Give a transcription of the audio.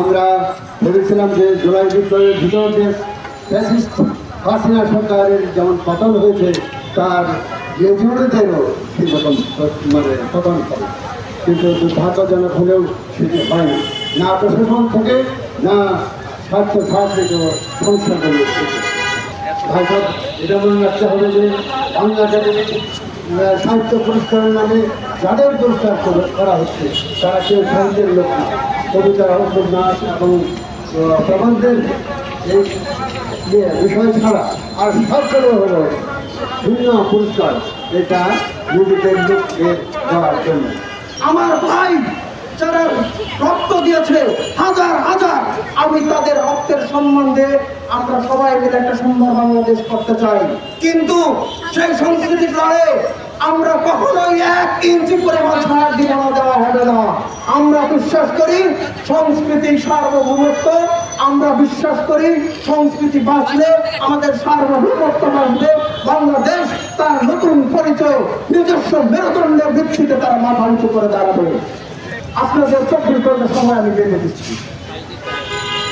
আমরা ভেবেছিলাম যে জুলাই বিপ্লবের ভিতর যে ফ্যাসিস্ট হাসিনা সরকারের যেমন পতন হয়েছে, তার লেজুড়েদেরও সেই রকম মানে পতন করে কিন্তু দুর্ভাগ্যজনক হলেও সেটি হয় না। না প্রশাসন থেকে, না স্বার্থ সাহায্য সংস্থাগুলো থেকে ভাইসব এটা মনে রাখতে হবে যে বাংলা একাডেমি সাহিত্য পুরস্কারের নামে যাদের পুরস্কার করা হচ্ছে, তারা কেউ সাহিত্যের লোক কবিতা উপন্যাস এবং প্রবন্ধের এই বিষয় ছাড়া আর সবগুলো হলো ভিন্ন পুরস্কার এটা নিজেদের লোককে দেওয়ার জন্য। আমার ভাই যারা রক্ত দিয়েছে, হাজার হাজার, আমি তাদের রক্তের সম্বন্ধে আমরা সবাই মিলে একটা সুন্দর বাংলাদেশ করতে চাই। কিন্তু সেই সংস্কৃতির লড়ে আমরা কখনোই এক ইঞ্চি পরিমাণ ছাড় দিব না, দেওয়া হবে না। আমরা বিশ্বাস করি সংস্কৃতি সার্বভৌমত্ব, আমরা বিশ্বাস করি সংস্কৃতি বাঁচলে আমাদের সার্বভৌমত্ব বাঁচবে। বাংলাদেশ তার নতুন পরিচয়, নিজস্ব মেরুদণ্ডের ভিত্তিতে তারা মাথা উঁচু করে দাঁড়াবে। আপনাদের চব্বিশ সময় আমি বেঁধে দিচ্ছি।